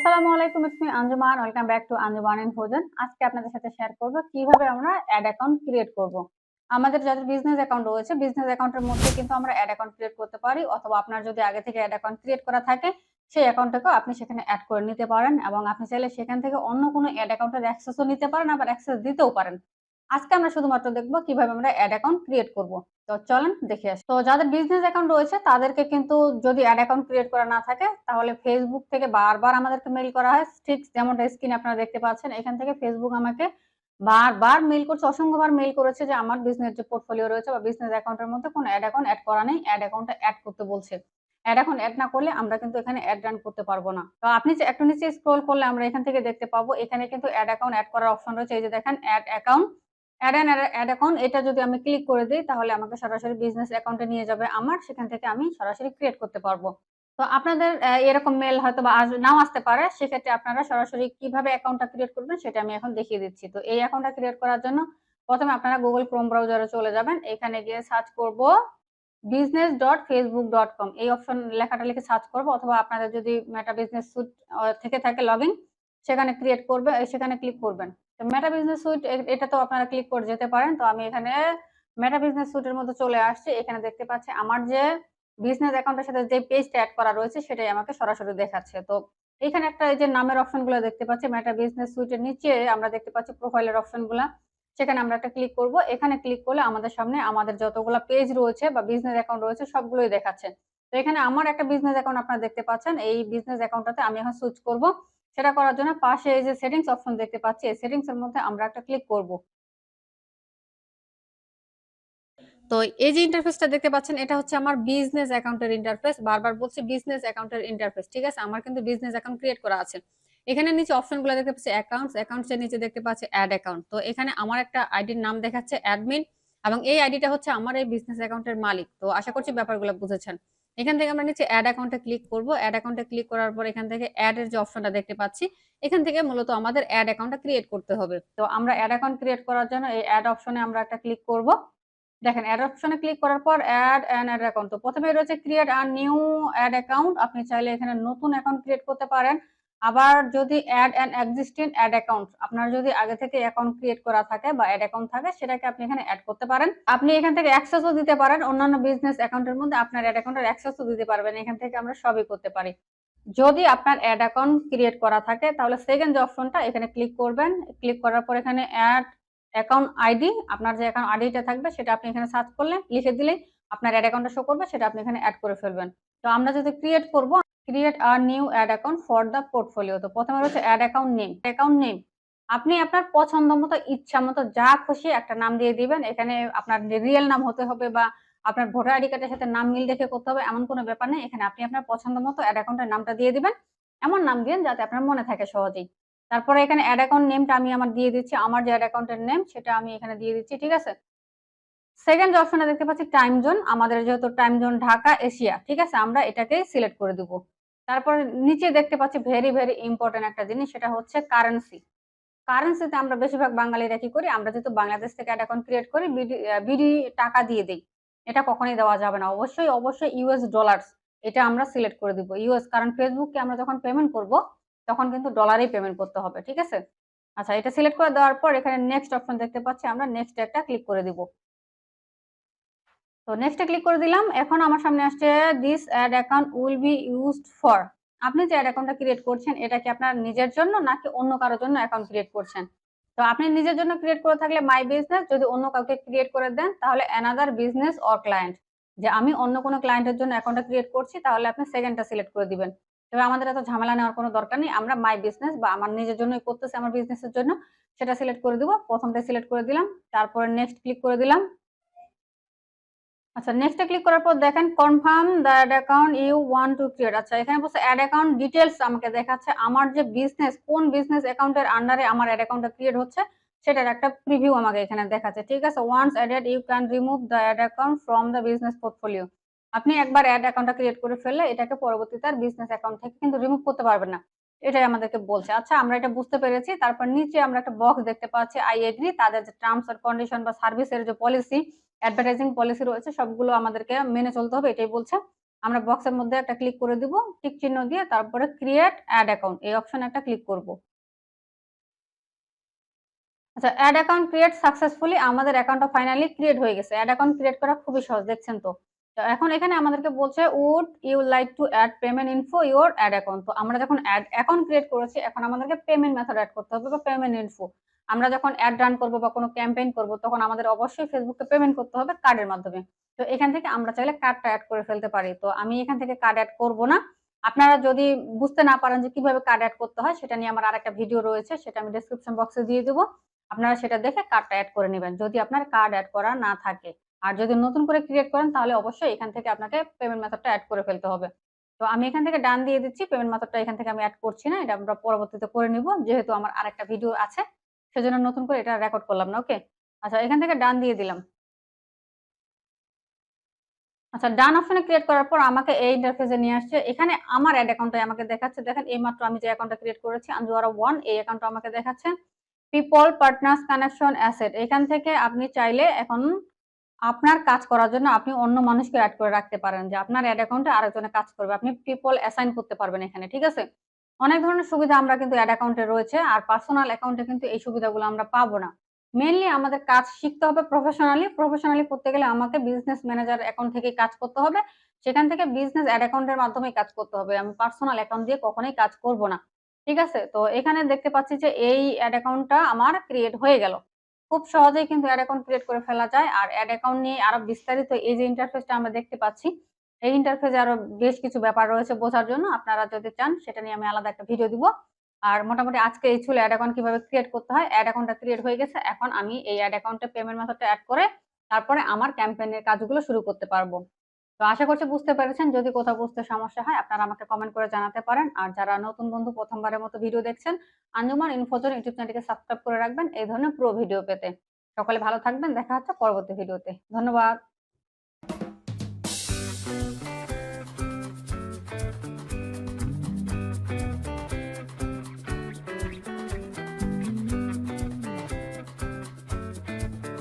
আসসালামু আলাইকুম Anjuman. Welcome back to Anjuman and আজকে আপনাদের সাথে শেয়ার করব কীভাবে আমরা অ্যাড অ্যাকাউন্ট ক্রিয়েট করব। আমাদের যাদের বিজনেস অ্যাকাউন্ট রয়েছে বিজনেস অ্যাকাউন্টের মধ্যে কিন্তু আমরা অ্যাড অ্যাকাউন্ট ক্রিয়েট করতে পারি, অথবা আপনার যদি আগে থেকে অ্যাড অ্যাকাউন্ট ক্রিয়েট করা থাকে, সেই অ্যাকাউন্টটাকেও আপনি সেখানে অ্যাড করে নিতে পারেন, এবং আপনি চাইলে সেখান থেকে অন্য কোনো অ্যাড অ্যাকাউন্টের অ্যাক্সেসও নিতে পারেন, আবার অ্যাক্সেস দিতেও পারেন। আজকে আমরা শুধুমাত্র দেখব কীভাবে আমরা অ্যাড অ্যাকাউন্ট ক্রিয়েট করব। তো চলেন দেখে আসি। তো যাদের বিজনেস অ্যাকাউন্ট রয়েছে, তাদেরকে কিন্তু যদি অ্যাড অ্যাকাউন্ট ক্রিয়েট করা না থাকে, তাহলে ফেসবুক থেকে বারবার আমাদেরকে মেল করা হয়। ঠিক যেমনটা স্ক্রিনে আপনারা দেখতে পাচ্ছেন, এখান থেকে ফেসবুক আমাকে বারবার মেল করছে, অসংখ্যবার মেল করেছে যে আমার বিজনেস যে পোর্টফোলিও রয়েছে বা বিজনেস অ্যাকাউন্টের মধ্যে কোনো অ্যাড অ্যাকাউন্ট অ্যাড করা নেই অ্যাড অ্যাকাউন্টটা অ্যাড করতে বলছে। অ্যাড এখন অ্যাড না করলে আমরা কিন্তু এখানে অ্যাড রান করতে পারব না। তো আপনি যে একটু নিচে স্ক্রল করলে আমরা এখান থেকে দেখতে পাবো, এখানে কিন্তু অ্যাড অ্যাকাউন্ট অ্যাড করার অপশন রয়েছে। এই যে দেখেন ad account ad an ad account এটা যদি আমি ক্লিক করে দিই, তাহলে আমাকে সরাসরি বিজনেস অ্যাকাউন্টে নিয়ে যাবে আমার, সেখান থেকে আমি সরাসরি ক্রিয়েট করতে পারব। তো আপনাদের এরকম মেল হয়তো বা নাও আসতে পারে, সেক্ষেত্রে আপনারা সরাসরি কীভাবে অ্যাকাউন্টটা ক্রিয়েট করবেন সেটা আমি এখন দেখিয়ে দিচ্ছি। তো এই অ্যাকাউন্টটা ক্রিয়েট করার জন্য প্রথমে আপনারা গুগল ক্রোম ব্রাউজারে চলে যাবেন, এখানে গিয়ে সার্চ করব business dot Facebook dot com এই অপশন লেখাটা লিখে সার্চ করব, অথবা আপনাদের যদি মেটা বিজনেস সুট থেকে থাকে লগ সেখানে ক্রিয়েট করবে সেখানে ক্লিক করবেন। তো মেটা বিজনেস সুইট এটা তো আপনারা ক্লিক করে যেতে পারেন। তো আমি এখানে মেটা বিজনেস সুইটের মধ্যে চলে আসছি। এখানে দেখতে পাচ্ছি আমার যে বিজনেস অ্যাকাউন্টের সাথে যে পেজটা অ্যাড করা রয়েছে, সেটাই আমাকে সরাসরি দেখাচ্ছে। তো এখানে একটা এই যে নামের অপশনগুলো দেখতে পাচ্ছি মেটা বিজনেস সুইটের নিচে আমরা দেখতে পাচ্ছি প্রোফাইলের অপশনগুলো সেখানে আমরা একটা ক্লিক করব। এখানে ক্লিক করলে আমাদের সামনে আমাদের যতগুলো পেজ রয়েছে বা বিজনেস অ্যাকাউন্ট রয়েছে, সবগুলোই দেখাচ্ছে। তো এখানে আমার একটা বিজনেস অ্যাকাউন্ট আপনারা দেখতে পাচ্ছেন। এই বিজনেস অ্যাকাউন্টটাতে আমি এখন সুইচ করব। সেটা করার জন্য পাশে এই যে সেটিংস অপশন দেখতে পাচ্ছি, এই সেটিংস এর মধ্যে আমরা একটা ক্লিক করব। তো এই যে ইন্টারফেসটা দেখতে পাচ্ছেন, এটা হচ্ছে আমার বিজনেস অ্যাকাউন্টের ইন্টারফেস বারবার বলছি বিজনেস অ্যাকাউন্টের ইন্টারফেস ঠিক আছে? আমার কিন্তু বিজনেস অ্যাকাউন্ট ক্রিয়েট করা আছে। এখানে নিচে অপশন অপশনগুলো দেখতে পাচ্ছি অ্যাকাউন্টস অ্যাকাউন্টসের নিচে দেখতে পাচ্ছি অ্যাড অ্যাকাউন্ট তো এখানে আমার একটা আইডির নাম দেখাচ্ছে অ্যাডমিন এবং এই আইডিটা হচ্ছে আমার এই বিজনেস অ্যাকাউন্টের মালিক। তো আশা করছি ব্যাপারগুলো বুঝেছেন। এখান থেকে আমরা নিচে অ্যাড অ্যাকাউন্টে ক্লিক করব। অ্যাড অ্যাকাউন্টে ক্লিক করার পর এখান থেকে অ্যাড এর যে অপশনটা দেখতে পাচ্ছি, এখান থেকে মূলত আমাদের অ্যাড অ্যাকাউন্টটা ক্রিয়েট করতে হবে। তো আমরা অ্যাড অ্যাকাউন্ট ক্রিয়েট করার জন্য এই অ্যাড অপশনে আমরা একটা ক্লিক করব। দেখেন অ্যাড অপশনে ক্লিক করার পর অ্যাড অ্যান অ্যাড অ্যাকাউন্ট তো প্রথমে রয়েছে create a new ad account আপনি চাইলে এখানে নতুন অ্যাকাউন্ট ক্রিয়েট করতে পারেন। আবার যদি ad and existing ad account আপনার যদি আগে থেকে অ্যাকাউন্ট ক্রিয়েট করা থাকে বা অ্যাড অ্যাকাউন্ট থাকে, সেটাকে আপনি এখানে অ্যাড করতে পারেন। আপনি এখান থেকে অ্যাক্সেসও দিতে পারেন। অন্যান্য বিজনেস অ্যাকাউন্টের মধ্যে আপনার অ্যাড অ্যাকাউন্টের অ্যাক্সেসও দিতে পারবেন। এখান থেকে আমরা সবই করতে পারি। যদি আপনার অ্যাড অ্যাকাউন্ট ক্রিয়েট করা থাকে, তাহলে সেকেন্ড যে অপশনটা এখানে ক্লিক করবেন। ক্লিক করার পর এখানে অ্যাড অ্যাকাউন্ট আইডি আপনার যে অ্যাকাউন্ট আইডিটা থাকবে, সেটা আপনি এখানে সার্চ করলে লিখে দিলেই আপনার অ্যাড অ্যাকাউন্টটা শো করবে, সেটা আপনি এখানে অ্যাড করে ফেলবেন। তো আমরা যদি ক্রিয়েট করব create a new ad account for the portfolio তো প্রথমে রয়েছে ad account name account name আপনি আপনার পছন্দ মতো, ইচ্ছা মতো যা খুশি একটা নাম দিয়ে দিবেন। এখানে আপনার রিয়েল নাম হতে হবে বা আপনার ভোটার আইডি কার্ডের সাথে নাম মিল দেখে করতে হবে, এমন কোনো ব্যাপার নেই। এখানে আপনি আপনার পছন্দ মতো অ্যাড অ্যাকাউন্টের নামটা দিয়ে দিবেন। এমন নাম দিন যাতে আপনার মনে থাকে সহজেই। তারপরে এখানে অ্যাড অ্যাকাউন্ট নেমটা আমি আমার দিয়ে দিচ্ছি। আমার যে অ্যাড অ্যাকাউন্টের নেম সেটা আমি এখানে দিয়ে দিচ্ছি, ঠিক আছে? সেকেন্ড অপশনে দেখতে পাচ্ছি টাইম জোন আমাদের যেহেতু টাইম জোন ঢাকা, এশিয়া, ঠিক আছে? আমরা এটাকে সিলেক্ট করে দিব। তারপর নিচে দেখতে পাচ্ছি ভেরি ভেরি ইম্পর্টেন্ট একটা জিনিস, সেটা হচ্ছে কারেন্সি কারেন্সিতে আমরা বেশিরভাগ বাঙালিরা কি করি? আমরা যেহেতু বাংলাদেশ থেকে অ্যাড অ্যাকাউন্ট ক্রিয়েট করি, বিডি টাকা দিয়ে দিই। এটা কখনোই দেওয়া যাবে না। অবশ্যই অবশ্যই ইউএস ডলার্স এটা আমরা সিলেক্ট করে দিব। ইউএস কারণ ফেসবুককে আমরা যখন পেমেন্ট করব, তখন কিন্তু ডলারেই পেমেন্ট করতে হবে, ঠিক আছে? আচ্ছা এটা সিলেক্ট করে দেওয়ার পর এখানে নেক্সট অপশন দেখতে পাচ্ছি, আমরা নেক্সট একটা ক্লিক করে দিব। তো নেক্সটে ক্লিক করে দিলাম। এখন আমার সামনে আসছে this ad account will be used for আপনি যে অ্যাড অ্যাকাউন্টটা ক্রিয়েট করছেন, এটা কি আপনার নিজের জন্য নাকি অন্য কারোর জন্য অ্যাকাউন্ট ক্রিয়েট করছেন? তো আপনি নিজের জন্য ক্রিয়েট করে থাকলে মাই বিজনেস যদি অন্য কাউকে ক্রিয়েট করে দেন, তাহলে অ্যানাদার বিজনেস অর ক্লায়েন্ট যে আমি অন্য কোনো ক্লায়েন্টের জন্য অ্যাকাউন্টটা ক্রিয়েট করছি, তাহলে আপনি সেকেন্ডটা সিলেক্ট করে দিবেন। তবে আমাদের এত ঝামেলা নেওয়ার কোনো দরকার নেই। আমরা মাই বিজনেস বা আমার নিজের জন্যই করতেছি আমার বিজনেসের জন্য, সেটা সিলেক্ট করে দিব। প্রথমটা সিলেক্ট করে দিলাম। তারপরে নেক্সট ক্লিক করে দিলাম। আচ্ছা নেক্সটে ক্লিক করার পর দেখেন confirm the ad account you want to create আচ্ছা এখানে বলছে অ্যাড অ্যাকাউন্ট ডিটেলস আমাকে দেখাচ্ছে। আমার যে বিজনেস কোন বিজনেস অ্যাকাউন্টের আন্ডারে আমার অ্যাড অ্যাকাউন্টটা ক্রিয়েট হচ্ছে, সেটার একটা প্রিভিউ আমাকে এখানে দেখাচ্ছে। ঠিক আছে once added you can remove the ad account from the business portfolio আপনি একবার অ্যাড অ্যাকাউন্টটা ক্রিয়েট করে ফেললে এটাকে পরবর্তীতে আর বিজনেস অ্যাকাউন্ট থেকে কিন্তু রিমুভ করতে পারবেন না। এটাই আমাদেরকে বলছে। আচ্ছা আমরা এটা বুঝতে পেরেছি। তারপর নিচে আমরা একটা বক্স দেখতে পাচ্ছি। আই এগ্রি তাদের যে টার্মস এন্ড কন্ডিশন বা সার্ভিসের যে পলিসি অ্যাডভার্টাইজিং পলিসি রয়েছে, সবগুলো আমাদেরকে মেনে চলতে হবে, এটাই বলছে। আমরা বক্সের মধ্যে একটা ক্লিক করে দিব টিক চিহ্ন দিয়ে তারপরে ক্রিয়েট অ্যাড অ্যাকাউন্ট এই অপশন একটা ক্লিক করব। আচ্ছা অ্যাড অ্যাকাউন্ট ক্রিয়েট সাকসেসফুলি আমাদের অ্যাকাউন্টটা ফাইনালি ক্রিয়েট হয়ে গেছে। অ্যাড অ্যাকাউন্ট ক্রিয়েট করা খুবই সহজ, দেখছেন তো? এখন এখানে আমাদেরকে বলছে would you like to add payment info your add account তো আমরা যখন অ্যাড অ্যাকাউন্ট ক্রিয়েট করেছি, এখন আমাদেরকে পেমেন্ট মেথড অ্যাড করতে হবে বা পেমেন্ট ইনফো আমরা যখন অ্যাড রান করব বা কোনো ক্যাম্পেইন করব, তখন আমাদের অবশ্যই ফেসবুকে পেমেন্ট করতে হবে কার্ডের মাধ্যমে। তো এখান থেকে আমরা চাইলে কার্ডটা অ্যাড করে ফেলতে পারি। তো আমি এখান থেকে কার্ড অ্যাড করব না। আপনারা যদি বুঝতে না পারেন যে কীভাবে কার্ড অ্যাড করতে হয়, সেটা নিয়ে আমার আরেকটা ভিডিও রয়েছে, সেটা আমি ডেসক্রিপশন বক্সে দিয়ে দেবো। আপনারা সেটা দেখে কার্ডটা অ্যাড করে নেবেন। যদি আপনার কার্ড অ্যাড করা না থাকে আর যদি নতুন করে ক্রিয়েট করেন, তাহলে অবশ্যই এখান থেকে আপনাকে পেমেন্ট মেথডটা অ্যাড করে ফেলতে হবে। তো আমি এখান থেকে ডান দিয়ে দিচ্ছি পেমেন্ট মেথডটা এখান থেকে আমি অ্যাড করছি না, এটা আমরা পরবর্তীতে করে নিব, যেহেতু আমার আরেকটা ভিডিও আছে, সেজন্য নতুন করে এটা রেকর্ড করলাম না ওকে আচ্ছা এখান থেকে ডান দিয়ে দিলাম। আচ্ছা ডান অপশনে ক্রিয়েট করার পর আমাকে এই ইন্টারফেসে নিয়ে আসছে। এখানে আমার অ্যাড অ্যাকাউন্টটা আমাকে দেখাচ্ছে। দেখেন এই মাত্র আমি যে অ্যাকাউন্টটা ক্রিয়েট করেছি আঞ্জুয়ারা ওয়ান এই অ্যাকাউন্টটা আমাকে দেখাচ্ছে। পিপল পার্টনার্স কানেকশন অ্যাসেট এখান থেকে আপনি চাইলে এখন আপনার কাজ করার জন্য আপনি অন্য মানুষকে অ্যাড করে রাখতে পারেন যে আপনার অ্যাড অ্যাকাউন্টে আরেকজনে কাজ করবে। আপনি পিপল অ্যাসাইন করতে পারবেন এখানে, ঠিক আছে? অনেক ধরনের সুবিধা আমরা কিন্তু অ্যাড অ্যাকাউন্টে রয়েছে আর পার্সোনাল অ্যাকাউন্টে কিন্তু এই সুবিধাগুলো আমরা পাবো না। মেনলি আমাদের কাজ শিখতে হবে প্রফেশনালি প্রফেশনালি করতে গেলে আমাকে বিজনেস ম্যানেজার অ্যাকাউন্ট থেকে কাজ করতে হবে। সেখান থেকে বিজনেস অ্যাড অ্যাকাউন্টের মাধ্যমে কাজ করতে হবে। আমি পার্সোনাল অ্যাকাউন্ট দিয়ে কখনোই কাজ করব না, ঠিক আছে? তো এখানে দেখতে পাচ্ছি যে এই অ্যাড অ্যাকাউন্টটা আমার ক্রিয়েট হয়ে গেল। খুব সহজেই কিন্তু অ্যাড অ্যাকাউন্ট ক্রিয়েট করে ফেলা যায়। আর অ্যাড অ্যাকাউন্ট নিয়ে আরও বিস্তারিত এই যে ইন্টারফেসটা আমরা দেখতে পাচ্ছি, এই ইন্টারফেসে আরও বেশ কিছু ব্যাপার রয়েছে বোঝার জন্য। আপনারা যদি চান, সেটা নিয়ে আমি আলাদা একটা ভিডিও দিব। আর মোটামুটি আজকে এই ছিল অ্যাড অ্যাকাউন্ট কীভাবে ক্রিয়েট করতে হয়। অ্যাড অ্যাকাউন্টটা ক্রিয়েট হয়ে গেছে। এখন আমি এই অ্যাড অ্যাকাউন্টে পেমেন্ট মেথডটা অ্যাড করে তারপরে আমার ক্যাম্পেইনের কাজগুলো শুরু করতে পারব। তো আশা করছি বুঝতে পেরেছেন। যদি কোথাও বুঝতে সমস্যা হয়, আপনারা আমাকে কমেন্ট করে জানাতে পারেন। আর যারা নতুন বন্ধু, প্রথমবারের মতো ভিডিও দেখছেন, আঞ্জুমান ইনফোজন ইউটিউব চ্যানেলটিকে সাবস্ক্রাইব করে রাখবেন। এই ধরনের প্রো ভিডিও পেতে। সকলে ভালো থাকবেন। দেখা হচ্ছে পরবর্তী ভিডিওতে ধন্যবাদ।